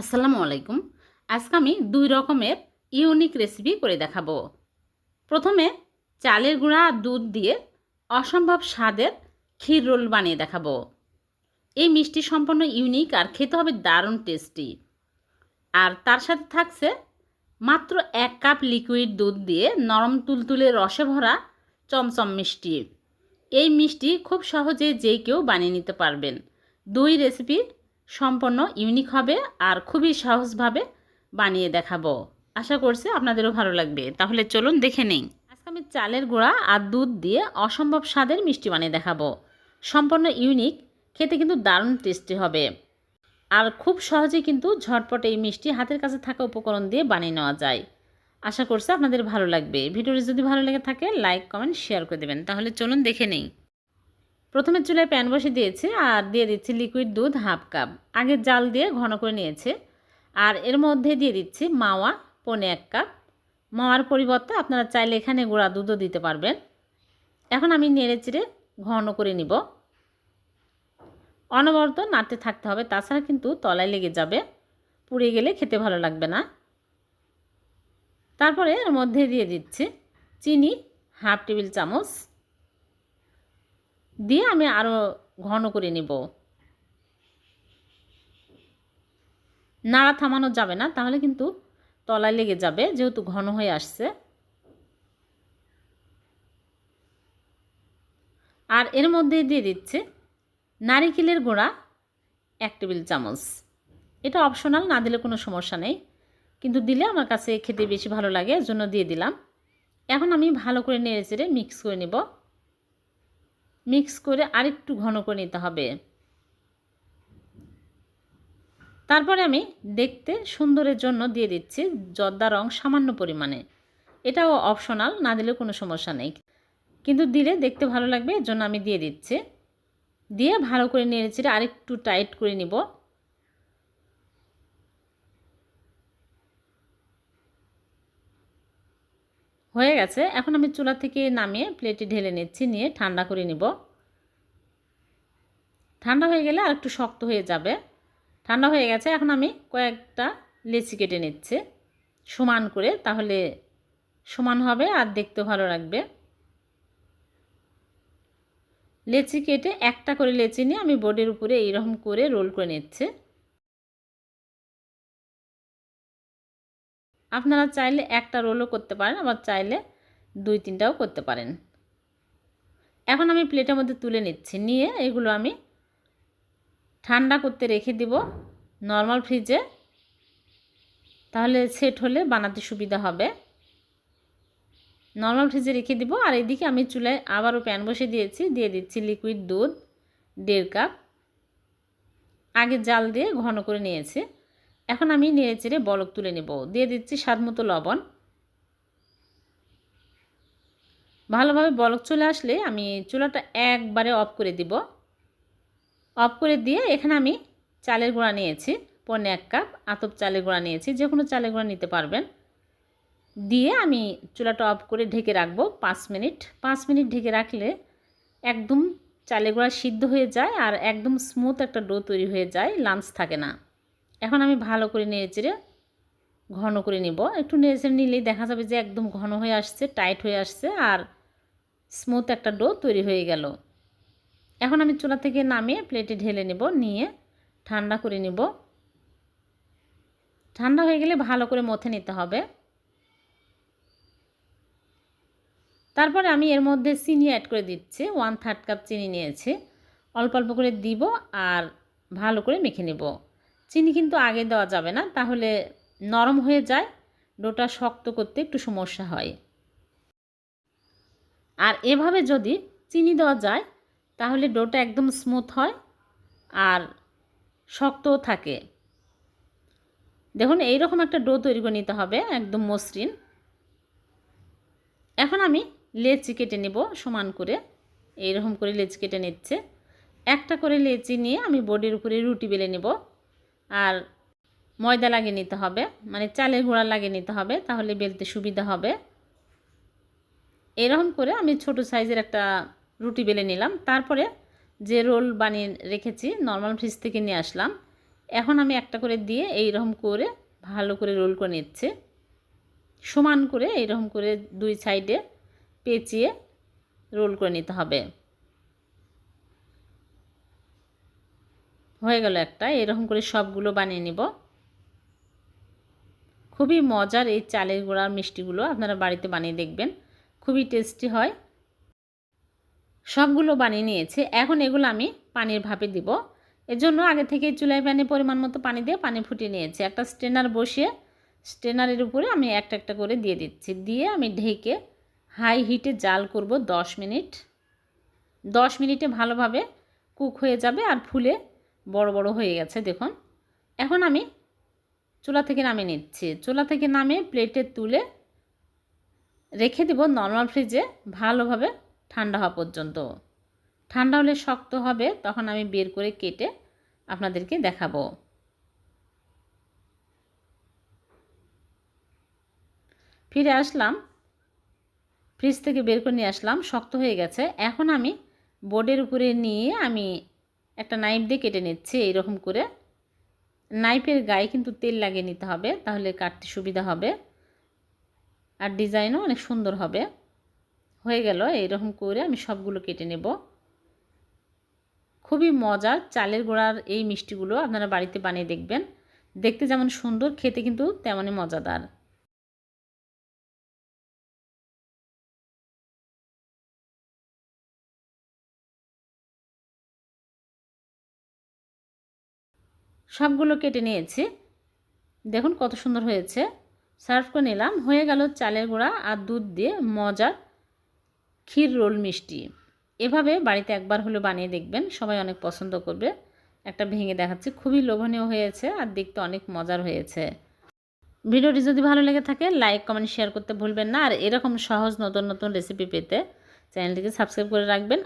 আসসালামু আলাইকুম। আজকে আমি দুই রকমের ইউনিক রেসিপি করে দেখাবো। প্রথমে চালের গুঁড়া আর দুধ দিয়ে অসম্ভব স্বাদের ক্ষীর রোল বানিয়ে দেখাবো। এই মিষ্টি সম্পন্ন ইউনিক আর খেতে হবে দারুণ টেস্টি। আর তার সাথে থাকছে মাত্র এক কাপ লিকুইড দুধ দিয়ে নরম তুলতুলে রসে ভরা চমচম মিষ্টি। এই মিষ্টি খুব সহজে যে কেউ বানিয়ে নিতে পারবেন। দুই রেসিপি সম্পন্ন ইউনিক হবে আর খুবই সহজভাবে বানিয়ে দেখাবো। আশা করছি আপনাদেরও ভালো লাগবে। তাহলে চলুন দেখে নিই। আজকে আমি চালের গুঁড়া আর দুধ দিয়ে অসম্ভব স্বাদের মিষ্টি বানিয়ে দেখাবো। সম্পূর্ণ ইউনিক খেতে কিন্তু দারুণ টেস্টি হবে। আর খুব সহজে কিন্তু ঝটপট এই মিষ্টি হাতের কাছে থাকা উপকরণ দিয়ে বানিয়ে নেওয়া যায়। আশা করছি আপনাদের ভালো লাগবে। ভিডিওটি যদি ভালো লেগে থাকে লাইক কমেন্ট শেয়ার করে দেবেন। তাহলে চলুন দেখে নেই। প্রথমে চুলায় প্যান বসে দিয়েছি আর দিয়ে দিচ্ছি লিকুইড দুধ হাফ কাপ আগে জাল দিয়ে ঘন করে নিয়েছে। আর এর মধ্যে দিয়ে দিচ্ছি মাওয়া, পনে এক কাপ মাওয়ার পরিবর্তে আপনারা চাইলে এখানে গুঁড়া দুধও দিতে পারবেন। এখন আমি নেড়ে চেড়ে ঘন করে নিব। অনবরত নাড়তে থাকতে হবে, তাছাড়া কিন্তু তলায় লেগে যাবে। পুড়ে গেলে খেতে ভালো লাগবে না। তারপরে এর মধ্যে দিয়ে দিচ্ছি চিনি হাফ টেবিল চামচ। দিয়ে আমি আরও ঘন করে নিব। নাড়া থামানো যাবে না, তাহলে কিন্তু তলায় লেগে যাবে, যেহেতু ঘন হয়ে আসছে। আর এর মধ্যে দিয়ে দিচ্ছে নারিকেলের গোড়া এক টেবিল চামচ। এটা অপশনাল না দিলে কোনো সমস্যা নেই। কিন্তু দিলে আমার কাছে খেতে বেশি ভালো লাগে জন্য দিয়ে দিলাম। এখন আমি ভালো করে নেড়ে চেড়ে মিক্স করে নেব। মিক্স করে আরেকটু ঘন করে নিতে হবে। তারপরে আমি দেখতে সুন্দরের জন্য দিয়ে দিচ্ছি জর্দা রং সামান্য পরিমাণে। এটাও অপশনাল না দিলে কোনো সমস্যা নেই। কিন্তু দিলে দেখতে ভালো লাগবে, এর জন্য আমি দিয়ে দিচ্ছি। দিয়ে ভালো করে নেড়েচেড়ে আরেকটু টাইট করে নিব। হয়ে গেছে। এখন আমি চুলা থেকে নামিয়ে প্লেটে ঢেলে নিচ্ছি, নিয়ে ঠান্ডা করে নিব। ঠান্ডা হয়ে গেলে আর একটু শক্ত হয়ে যাবে। ঠান্ডা হয়ে গেছে, এখন আমি কয়েকটা লেচি কেটে নিচ্ছি। সমান করে, তাহলে সমান হবে আর দেখতে ভালো লাগবে। লেচি কেটে একটা করে লেচি নিয়ে আমি বোর্ডের উপরে এইরকম করে রোল করে নিচ্ছি। আপনারা চাইলে একটা রোলও করতে পারেন, আবার চাইলে দুই তিনটাও করতে পারেন। এখন আমি প্লেটের মধ্যে তুলে নিচ্ছি, নিয়ে এগুলো আমি ঠান্ডা করতে রেখে দিব নর্মাল ফ্রিজে, তাহলে সেট হলে বানাতে সুবিধা হবে। নর্মাল ফ্রিজে রেখে দিব, আর এদিকে আমি চুলায় আবারও প্যান বসে দিয়েছি, দিয়ে দিচ্ছি লিকুইড দুধ, দেড় কাপ। আগে জাল দিয়ে ঘন করে নিয়েছি। এখন আমি নেড়ে চেড়ে বলক তুলে নেব। দিয়ে দিচ্ছি স্বাদ মতো লবণ। ভালোভাবে বলক চলে আসলে আমি চুলাটা একবারে অফ করে দিব। অফ করে দিয়ে এখানে আমি চালের গুঁড়া নিয়েছি পনে এক কাপ আতপ চালের গুঁড়া নিয়েছি, যে কোনো চালের গুঁড়া নিতে পারবেন। দিয়ে আমি চুলাটা অফ করে ঢেকে রাখব পাঁচ মিনিট। পাঁচ মিনিট ঢেকে রাখলে একদম চালের গুঁড়া সিদ্ধ হয়ে যায় আর একদম স্মুথ একটা ডো তৈরি হয়ে যায় লাঞ্চ থাকে না। এখন আমি ভালো করে নেড়েচেড়ে ঘন করে নিব। একটু নেড়েচেড়ে নিলেই দেখা যাবে যে একদম ঘন হয়ে আসছে, টাইট হয়ে আসছে আর স্মুথ একটা ডো তৈরি হয়ে গেল। এখন আমি চুলা থেকে নামিয়ে প্লেটে ঢেলে নেব, নিয়ে ঠান্ডা করে নেব। ঠান্ডা হয়ে গেলে ভালো করে মথে নিতে হবে। তারপরে আমি এর মধ্যে চিনি অ্যাড করে দিচ্ছি ওয়ান থার্ড কাপ চিনি নিয়েছি। অল্প অল্প করে দিব আর ভালো করে মেখে নেব। চিনি কিন্তু আগে দেওয়া যাবে না, তাহলে নরম হয়ে যায়, ডোটা শক্ত করতে একটু সমস্যা হয়। আর এভাবে যদি চিনি দেওয়া যায়, তাহলে ডোটা একদম স্মুথ হয় আর শক্তও থাকে। দেখুন, এইরকম একটা ডো তৈরি করে নিতে হবে, একদম মসৃণ। এখন আমি লেচি কেটে নেব সমান করে, এইরকম করে লেচি কেটে নিচ্ছে। একটা করে লেচি নিয়ে আমি বোর্ডের উপরে রুটি বেলে নেব। আর ময়দা লাগিয়ে নিতে হবে মানে চালের গুঁড়া লাগিয়ে নিতে হবে, তাহলে বেলতে সুবিধা হবে। এরকম করে আমি ছোট সাইজের একটা রুটি বেলে নিলাম। তারপরে যে রোল বানিয়ে রেখেছি, নর্মাল ফ্রিজ থেকে নিয়ে আসলাম। এখন আমি একটা করে দিয়ে এইরকম করে ভালো করে রোল করে নিচ্ছি। সমান করে এইরকম করে দুই সাইডে পেঁচিয়ে রোল করে নিতে হবে। হয়ে গেল একটা, এরকম করে সবগুলো বানিয়ে নিব। খুবই মজার এই চালের গোড়ার মিষ্টিগুলো আপনারা বাড়িতে বানিয়ে দেখবেন, খুবই টেস্টি হয়। সবগুলো বানিয়ে নিয়েছে, এখন এগুলো আমি পানির ভাপে দিব। এর জন্য আগে থেকে চুলায় প্যানে পরিমাণ মতো পানি দিয়ে পানি ফুটিয়ে নিয়েছি। একটা স্ট্রেনার বসিয়ে স্ট্রেনারের উপরে আমি একটা একটা করে দিয়ে দিচ্ছি। দিয়ে আমি ঢেকে হাই হিটে জাল করব 10 মিনিট। 10 মিনিটে ভালোভাবে কুক হয়ে যাবে আর ফুলে বড় বড় হয়ে গেছে, দেখুন। এখন আমি চুলা থেকে নামিয়ে নিচ্ছি। চুলা থেকে নামে প্লেটে তুলে রেখে দেব নর্মাল ফ্রিজে ভালোভাবে ঠান্ডা হওয়া পর্যন্ত। ঠান্ডা হলে শক্ত হবে, তখন আমি বের করে কেটে আপনাদেরকে দেখাবো। ফিরে আসলাম ফ্রিজ থেকে বের করে নিয়ে আসলাম, শক্ত হয়ে গেছে। এখন আমি বোর্ডের উপরে নিয়ে আমি একটা নাইফ দিয়ে কেটে নিচ্ছি এইরকম করে। নাইফের গায়ে কিন্তু তেল লাগিয়ে নিতে হবে, তাহলে কাটতে সুবিধা হবে। আর ডিজাইনও অনেক সুন্দর হবে। হয়ে গেল, এইরকম করে আমি সবগুলো কেটে নেব। খুবই মজার চালের গোড়ার এই মিষ্টিগুলো আপনারা বাড়িতে বানিয়ে দেখবেন। দেখতে যেমন সুন্দর, খেতে কিন্তু তেমনই মজাদার। সবগুলো কেটে নিয়েছি। দেখুন কত সুন্দর হয়েছে। সার্ভ করে নিলাম। হয়ে গেল চালের গুঁড়া আর দুধ দিয়ে মজার ক্ষীর রোল মিষ্টি। এভাবে বাড়িতে একবার হলে বানিয়ে দেখবেন। সবাই অনেক পছন্দ করবে। একটা ভেঙে দেখাচ্ছি। খুবই লোভনীয় হয়েছে আর দেখতে অনেক মজার হয়েছে। ভিডিওটি যদি ভালো লেগে থাকে লাইক কমেন্ট শেয়ার করতে ভুলবেন না। আর এরকম সহজ নতুন নতুন রেসিপি পেতে চ্যানেলটিকে সাবস্ক্রাইব করে রাখবেন।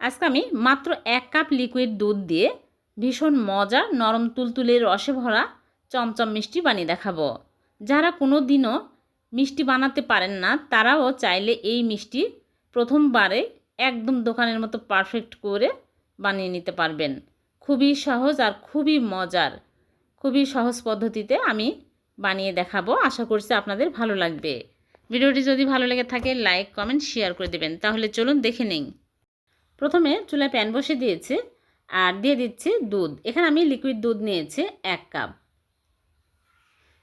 আজকে আমি মাত্র এক কাপ লিকুইড দুধ দিয়ে ভীষণ মজার নরম তুলতুলে রসে ভরা চমচম মিষ্টি বানিয়ে দেখাবো। যারা কোনো দিনও মিষ্টি বানাতে পারেন না, তারাও চাইলে এই মিষ্টি প্রথমবারে একদম দোকানের মতো পারফেক্ট করে বানিয়ে নিতে পারবেন। খুবই সহজ আর খুবই মজার, খুবই সহজ পদ্ধতিতে আমি বানিয়ে দেখাবো। আশা করছি আপনাদের ভালো লাগবে। ভিডিওটি যদি ভালো লেগে থাকে লাইক কমেন্ট শেয়ার করে দেবেন। তাহলে চলুন দেখে নিন প্রথমে চুলায় প্যান বসে দিয়েছি আর দিয়ে দিচ্ছি দুধ। এখানে আমি লিকুইড দুধ নিয়েছি এক কাপ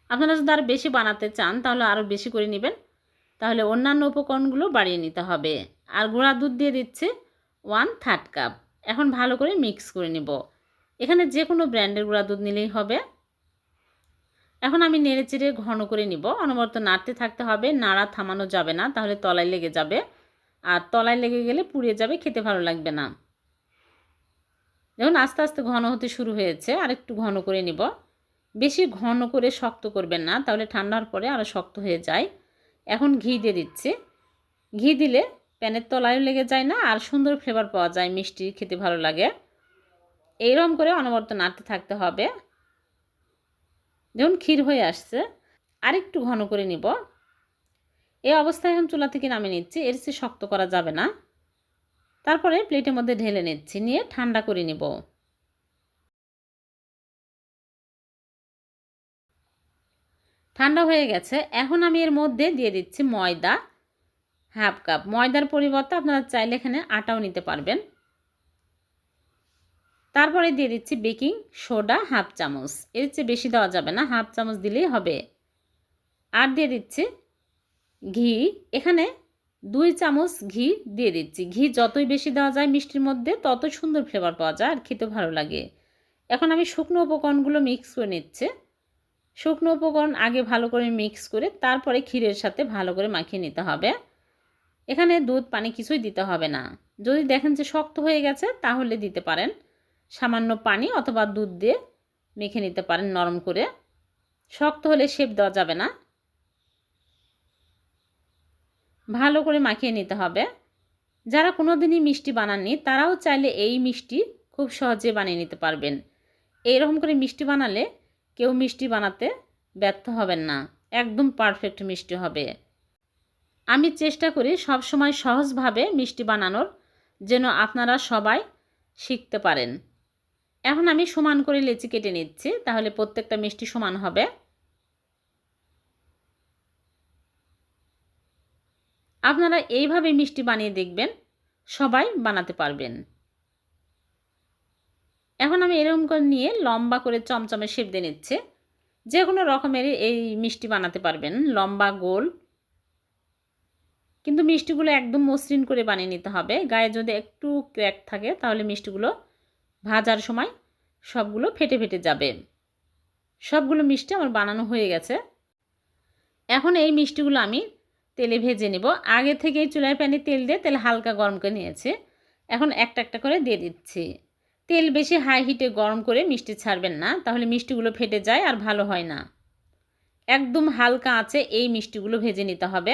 আপনারা যদি আরও বেশি বানাতে চান, তাহলে আরও বেশি করে নেবেন। তাহলে অন্যান্য উপকরণগুলো বাড়িয়ে নিতে হবে। আর গুঁড়া দুধ দিয়ে দিচ্ছে ওয়ান থার্ড কাপ এখন ভালো করে মিক্স করে নিব। এখানে যে কোনো ব্র্যান্ডের গুঁড়া দুধ নিলেই হবে। এখন আমি নেড়ে চেড়ে ঘন করে নিব। অনবরত নাড়তে থাকতে হবে, নাড়া থামানো যাবে না, তাহলে তলায় লেগে যাবে। আর তলায় লেগে গেলে পুড়িয়ে যাবে, খেতে ভালো লাগবে না। দেখুন, আস্তে আস্তে ঘন হতে শুরু হয়েছে, আর একটু ঘন করে নিব। বেশি ঘন করে শক্ত করবেন না, তাহলে ঠান্ডার পরে আরও শক্ত হয়ে যায়। এখন ঘি দিয়ে দিচ্ছি। ঘি দিলে প্যানের তলায়ও লেগে যায় না, আর সুন্দর ফ্লেভার পাওয়া যায়, মিষ্টি, খেতে ভালো লাগে। এইরকম করে অনবরত নাড়তে থাকতে হবে। দেখুন, ক্ষীর হয়ে আসছে। আরেকটু ঘন করে নিব। এই অবস্থায় এখন চুলা থেকে নামিয়ে নিচ্ছি। এর চেয়ে শক্ত করা যাবে না। তারপরে প্লেটের মধ্যে ঢেলে নিচ্ছি। নিয়ে ঠান্ডা করে নিব। ঠান্ডা হয়ে গেছে। এখন আমি এর মধ্যে দিয়ে দিচ্ছি ময়দা, হাফ কাপ। ময়দার পরিবর্তে আপনারা চাইলে এখানে আটাও নিতে পারবেন। তারপরে দিয়ে দিচ্ছি বেকিং সোডা হাফ চামচ। এর চেয়ে বেশি দেওয়া যাবে না। হাফ চামচ দিলেই হবে। আর দিয়ে দিচ্ছি ঘি, এখানে দুই চামচ ঘি দিয়ে দিচ্ছি। ঘি যতই বেশি দেওয়া যায় মিষ্টির মধ্যে, তত সুন্দর ফ্লেভার পাওয়া যায় আর খেতে ভালো লাগে। এখন আমি শুকনো উপকরণগুলো মিক্স করে নিচ্ছে। শুকনো উপকরণ আগে ভালো করে মিক্স করে, তারপরে ক্ষীরের সাথে ভালো করে মাখিয়ে নিতে হবে। এখানে দুধ, পানি কিছুই দিতে হবে না। যদি দেখেন যে শক্ত হয়ে গেছে, তাহলে দিতে পারেন। সামান্য পানি অথবা দুধ দিয়ে মেখে নিতে পারেন নরম করে। শক্ত হলে শেপ দেওয়া যাবে না। ভালো করে মাখিয়ে নিতে হবে। যারা কোনো দিনই মিষ্টি বানাননি, তারাও চাইলে এই মিষ্টি খুব সহজে বানিয়ে নিতে পারবেন। এইরকম করে মিষ্টি বানালে কেউ মিষ্টি বানাতে ব্যর্থ হবেন না। একদম পারফেক্ট মিষ্টি হবে। আমি চেষ্টা করি সব সময় সহজভাবে মিষ্টি বানানোর, যেন আপনারা সবাই শিখতে পারেন। এখন আমি সমান করে লেচি কেটে নিচ্ছি, তাহলে প্রত্যেকটা মিষ্টি সমান হবে। আপনারা এইভাবে মিষ্টি বানিয়ে দেখবেন, সবাই বানাতে পারবেন। এখন আমি এরকম করে নিয়ে লম্বা করে চমচমে শেপ দিয়ে নিচ্ছে। যে কোনো রকমের এই মিষ্টি বানাতে পারবেন, লম্বা, গোল। কিন্তু মিষ্টিগুলো একদম মসৃণ করে বানিয়ে নিতে হবে। গায়ে যদি একটু ক্র্যাক থাকে, তাহলে মিষ্টিগুলো ভাজার সময় সবগুলো ফেটে ফেটে যাবে। সবগুলো মিষ্টি আমার বানানো হয়ে গেছে। এখন এই মিষ্টিগুলো আমি তেলে ভেজে নেব। আগে থেকেই চুলায় প্যানে তেল দিয়ে তেল হালকা গরম করে নিয়েছে। এখন একটা একটা করে দিয়ে দিচ্ছি। তেল বেশি হাই হিটে গরম করে মিষ্টি ছাড়বেন না, তাহলে মিষ্টিগুলো ফেটে যায় আর ভালো হয় না। একদম হালকা আছে এই মিষ্টিগুলো ভেজে নিতে হবে।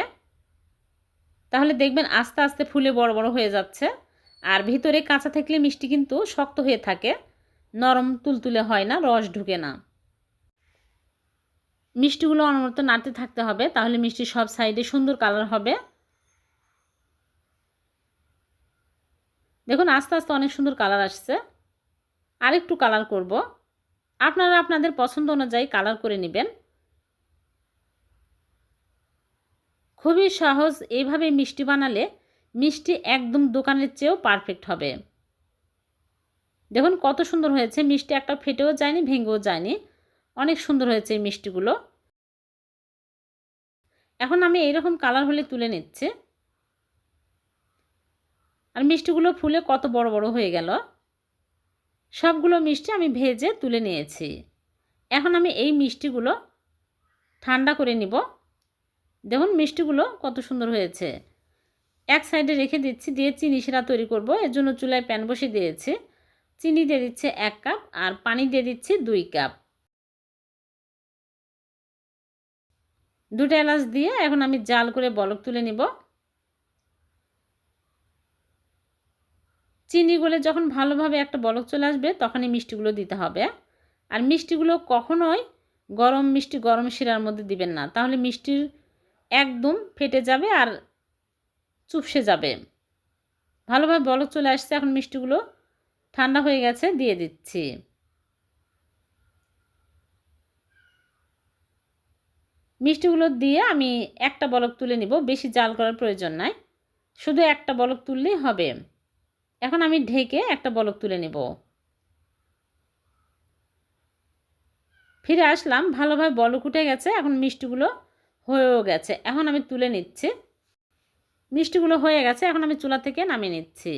তাহলে দেখবেন আস্তে আস্তে ফুলে বড় বড় হয়ে যাচ্ছে। আর ভিতরে কাঁচা থাকলে মিষ্টি কিন্তু শক্ত হয়ে থাকে। নরম তুলতুলে হয় না, রস ঢুকে না। মিষ্টিগুলো অনবরত নাড়তে থাকতে হবে, তাহলে মিষ্টি সব সাইডে সুন্দর কালার হবে। দেখুন, আস্তে আস্তে অনেক সুন্দর কালার আসছে। আরেকটু কালার করব। আপনারা আপনাদের পছন্দ অনুযায়ী কালার করে নেবেন। খুবই সহজ এইভাবে মিষ্টি বানালে মিষ্টি একদম দোকানের চেয়েও পারফেক্ট হবে। দেখুন, কত সুন্দর হয়েছে। মিষ্টি একটা ফেটেও যায়নি, ভেঙেও যায়নি। অনেক সুন্দর হয়েছে এই মিষ্টিগুলো। এখন আমি এইরকম কালার হলে তুলে নিচ্ছি। আর মিষ্টিগুলো ফুলে কত বড় বড় হয়ে গেল। সবগুলো মিষ্টি আমি ভেজে তুলে নিয়েছি। এখন আমি এই মিষ্টিগুলো ঠান্ডা করে নিব। দেখুন মিষ্টিগুলো কত সুন্দর হয়েছে। এক সাইডে রেখে দিচ্ছি, দিয়ে চিনি সেরা তৈরি করব। এর জন্য চুলায় প্যান বসে দিয়েছি। চিনি দিয়ে দিচ্ছে এক কাপ আর পানি দিয়ে দিচ্ছি দুই কাপ। দুটো এলাচ দিয়ে এখন আমি জাল করে বলক তুলে নিব। চিনি গলে যখন ভালোভাবে একটা বলক চলে আসবে, তখনই মিষ্টিগুলো দিতে হবে। আর মিষ্টিগুলো কখনোই গরম মিষ্টি গরম শিরার মধ্যে দিবেন না। তাহলে মিষ্টির একদম ফেটে যাবে আর চুপসে যাবে। ভালোভাবে বলক চলে আসছে, এখন মিষ্টিগুলো ঠান্ডা হয়ে গেছে, দিয়ে দিচ্ছি। মিষ্টিগুলো দিয়ে আমি একটা বলক তুলে নিব, বেশি জাল করার প্রয়োজন নাই। শুধু একটা বলক তুললেই হবে। এখন আমি ঢেকে একটা বলক তুলে নেব। ফিরে আসলাম, ভালোভাবে বলক উঠে গেছে, এখন মিষ্টিগুলো হয়েও গেছে। এখন আমি তুলে নিচ্ছি। মিষ্টিগুলো হয়ে গেছে, এখন আমি চুলা থেকে নামিয়ে নিচ্ছি।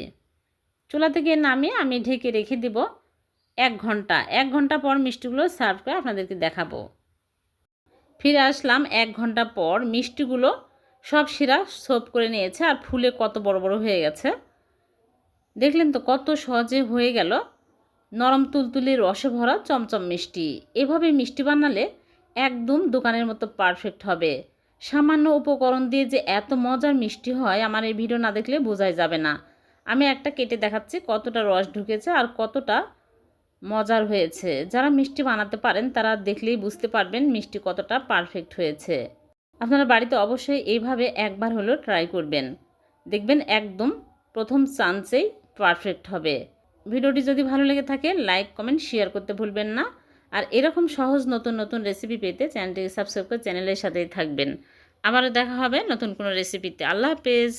চুলা থেকে নামিয়ে আমি ঢেকে রেখে দিব এক ঘণ্টা। এক ঘণ্টা পর মিষ্টিগুলো সার্ভ করে আপনাদেরকে দেখাবো। ফিরে আসলাম এক ঘণ্টা পর। মিষ্টিগুলো সব শিরা সোপ করে নিয়েছে আর ফুলে কত বড় বড় হয়ে গেছে। দেখলেন তো কত সহজে হয়ে গেল। নরম তুলতুলি রসে ভরা চমচম মিষ্টি। এভাবে মিষ্টি বানালে একদম দোকানের মতো পারফেক্ট হবে। সামান্য উপকরণ দিয়ে যে এত মজার মিষ্টি হয়, আমার এই ভিডিও না দেখলে বোঝাই যাবে না। আমি একটা কেটে দেখাচ্ছি কতটা রস ঢুকেছে আর কতটা মজার হয়েছে। যারা মিষ্টি বানাতে পারেন, তারা দেখলেই বুঝতে পারবেন মিষ্টি কতটা পারফেক্ট হয়েছে। আপনারা বাড়িতে অবশ্যই এইভাবে একবার হলেও ট্রাই করবেন। দেখবেন একদম প্রথম চান্সেই পারফেক্ট হবে। ভিডিওটি যদি ভালো লেগে থাকে লাইক কমেন্ট শেয়ার করতে ভুলবেন না। আর এরকম সহজ নতুন নতুন রেসিপি পেতে চ্যানেলটিকে সাবস্ক্রাইব করে চ্যানেলের সাথেই থাকবেন। আবারও দেখা হবে নতুন কোনো রেসিপিতে আল্লাহ হাফেজ।